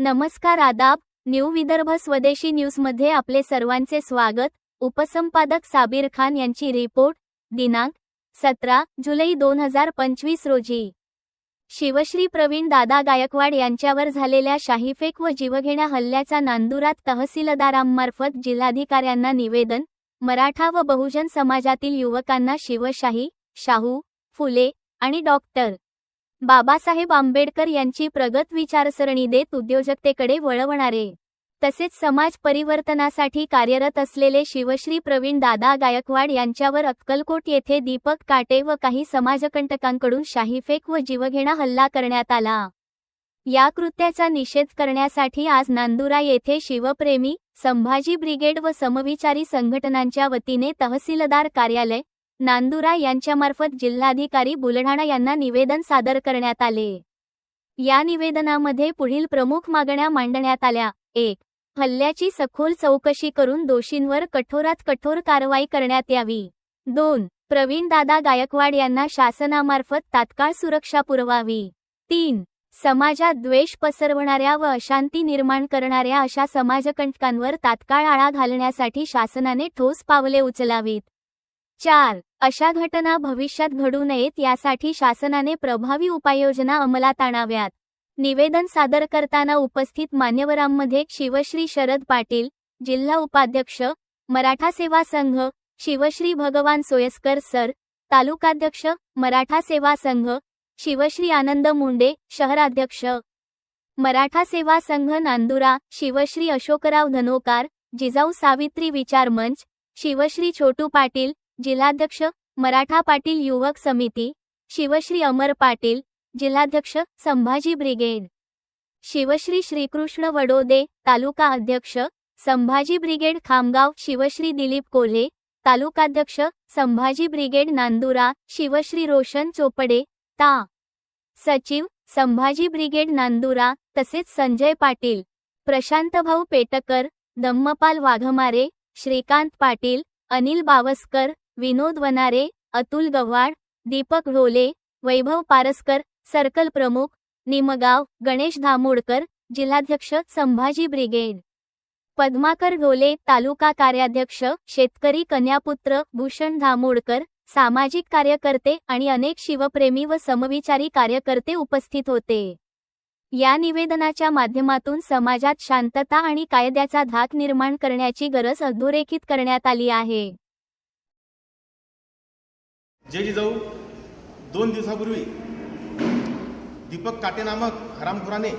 नमस्कार आदाब न्यू विदर्भ स्वदेशी न्यूजमध्ये आपले सर्वांचे स्वागत. उपसंपादक साबीर खान यांची रिपोर्ट दिनांक सतरा जुलै दोन हजार पंचवीस रोजी. शिवश्री प्रवीण दादा गायकवाड यांच्यावर झालेल्या शाहीफेक व जीवघेण्या हल्ल्याचा नांदुरात तहसीलदारांमार्फत जिल्हाधिकाऱ्यांना निवेदन मराठा व बहुजन समाजातील युवकांना शिवशाही शाहू फुले आणि डॉक्टर. बाबासाहेब आंबेडकर यांची प्रगत विचारसरणी देत उद्योजकतेकडे वळवणारे. तसेच समाज परिवर्तनासाठी कार्यरत असलेले शिवश्री प्रवीण दादा गायकवाड यांच्यावर अक्कलकोट येथे दीपक काटे व काही समाजकंटकांकडून शाहीफेक व जीवघेणा हल्ला करण्यात आला. या कृत्याचा निषेध करण्यासाठी आज नांदुरा येथे शिवप्रेमी संभाजी ब्रिगेड व समविचारी संघटनांच्या वतीने तहसीलदार कार्यालय नांदुरा यांच्यामार्फत जिल्हाधिकारी बुलढाणा यांना निवेदन सादर करण्यात आले. या निवेदनामध्ये पुढील प्रमुख मागण्या मांडण्यात आल्या. एक हल्ल्याची सखोल चौकशी करून दोषींवर कठोरात कठोर कारवाई करण्यात यावी. दोन प्रवीण दादा गायकवाड यांना शासनामार्फत तात्काळ सुरक्षा पुरवावी. तीन समाजात द्वेष पसरवणाऱ्या व अशांती निर्माण करणाऱ्या अशा समाजकंटकांवर तात्काळ आळा घालण्यासाठी शासनाने ठोस पावले उचलावीत. चार. अशा घटना भविष्यात घडू नयेत यासाठी शासनाने प्रभावी उपाययोजना अंमलात आणाव्यात. निवेदन सादर करताना उपस्थित मान्यवरांमध्ये शिवश्री शरद पाटील जिल्हा उपाध्यक्ष मराठा सेवा संघ शिवश्री भगवान सोयस्कर सर तालुकाध्यक्ष मराठा सेवा संघ शिवश्री आनंद मुंडे शहराध्यक्ष. मराठा सेवा संघ नांदुरा शिवश्री अशोकराव धनोकार जिजाऊ सावित्री विचार मंच शिवश्री छोटू पाटील जिल्हाध्यक्ष मराठा पाटील युवक समिती शिवश्री अमर पाटील जिल्हाध्यक्ष संभाजी ब्रिगेड. शिवश्री श्रीकृष्ण वडोदे तालुका अध्यक्ष संभाजी ब्रिगेड खामगाव शिवश्री दिलीप कोल्हे तालुकाध्यक्ष संभाजी ब्रिगेड नांदुरा शिवश्री रोशन चोपडे ता. सचिव संभाजी ब्रिगेड नांदुरा तसेच संजय पाटील प्रशांतभाऊ पेटकर दम्मपाल वाघमारे श्रीकांत पाटील अनिल बावस्कर विनोद वनारे अतुल गव्हाड दीपक ढोले वैभव पारसकर सर्कल प्रमुख निमगाव गणेश धामोडकर जिल्हाध्यक्ष संभाजी ब्रिगेड. पद्माकर ढोले तालुका कार्याध्यक्ष शेतकरी कन्यापुत्र भूषण धामोडकर सामाजिक कार्यकर्ते आणि अनेक शिवप्रेमी व समविचारी कार्यकर्ते उपस्थित होते. या निवेदनाच्या माध्यमातून समाजात शांतता आणि कायद्याचा धाक निर्माण करण्याची गरज अधोरेखित करण्यात आली आहे. जे जिजाऊ दोन दिवसापूर्वी दीपक काटे नामक हरामखोराने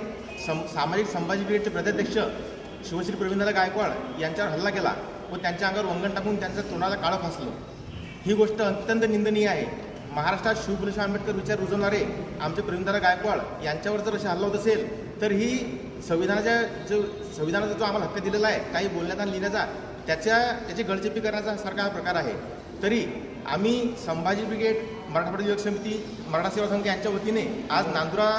सम सामाजिक संभाजी ब्रिगेडचे प्रदेशाध्यक्ष शिवश्री प्रवीणदादा गायकवाड यांच्यावर हल्ला केला व त्यांच्या अंगावर वंगण टाकून त्यांच्या तोंडाला काळं फासलं. ही गोष्ट अत्यंत निंदनीय आहे. महाराष्ट्रात शिवपुरुष आंबेडकर विचार रुजवणारे आमचे प्रवीणदादा गायकवाड यांच्यावर जर असे हल्ला होत असेल तर ही संविधानाच्या जो संविधानाचा जो आम्हाला हक्क दिलेला आहे काही बोलण्याचा लिहिण्याचा त्याच्या त्याची गळचेपी करण्याचा सारखा हा प्रकार आहे. तरी आम्ही संभाजी ब्रिगेड मराठवाडा युवक समिती मराठा सेवा संघ यांच्या वतीने आज नांदुरा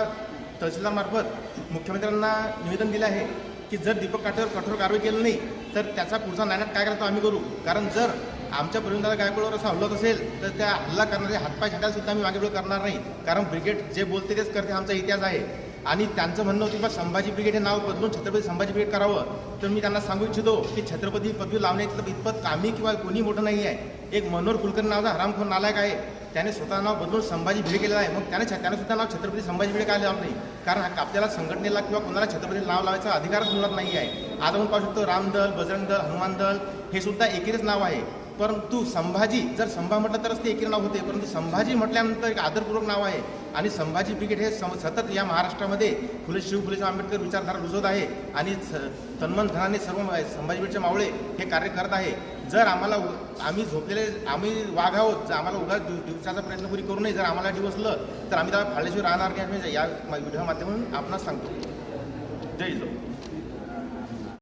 तहसीलदारमार्फत मुख्यमंत्र्यांना निवेदन दिलं आहे की जर दीपक काठेवर कठोर कारवाई केली नाही तर त्याचा पुढचा नाण्यात काय करायचा आम्ही करू. कारण जर आमच्या प्रवीणदादा गायकवाडवर असा हल्लत असेल तर त्या हल्ला करणारे हातपाय छाटायला सुद्धा आम्ही मागे पुढे करणार नाही. कारण ब्रिगेड जे बोलते तेच करते आमचा इतिहास आहे. आणि त्यांचं म्हणणं होतं की बा संभाजी ब्रिगेड हे नाव बदलून छत्रपती संभाजी ब्रिगेड करावं. तर मी त्यांना सांगू इच्छितो की छत्रपती पदवी पदवी लावण्याचं इतपत कामी किंवा कोणी मोठं नाही आहे एक मनोहर कुलकर्णी नावाचा हरामखोर नालायक आहे. त्याने स्वतः नाव बदलून संभाजी भिडे केलेलं आहे. मग त्याने छ- त्याने सुद्धा नाव छत्रपती संभाजी भिडे काय लावलं नाही. कारण आपल्याला संघटनेला किंवा कोणाला छत्रपती नाव लावायचा अधिकारच मिळत नाही आहे आज आपण पाहू शकतो रामदल बजरंग दल हनुमान दल हे सुद्धा एकेच नाव आहे. परंतु संभाजी जर संभा म्हटलं तरच ते एकेरी नाव होते परंतु संभाजी म्हटल्यानंतर एक आदरपूर्वक नाव आहे. आणि संभाजी ब्रिगेड हे सम सतत या महाराष्ट्रामध्ये फुले शिव फुले आंबेडकर विचारधारा रुजवत आहे आणि स- तन्मन धनाने सर्व मा- संभाजी ब्रिगेडचे मावळे हे कार्य करत आहे. जर आम्हाला उ- आम्ही झोपलेले आम्ही वाघ आहोत जर आम्हाला उगा दिव- दिवसाचा प्रयत्न पुरी करू नये जर आम्हाला दिवसलं तर आम्ही त्याला फाळल्याशिवाय राहणार नाही या व्हिडिओ माध्यमातून आपणास सांगतो. जय जो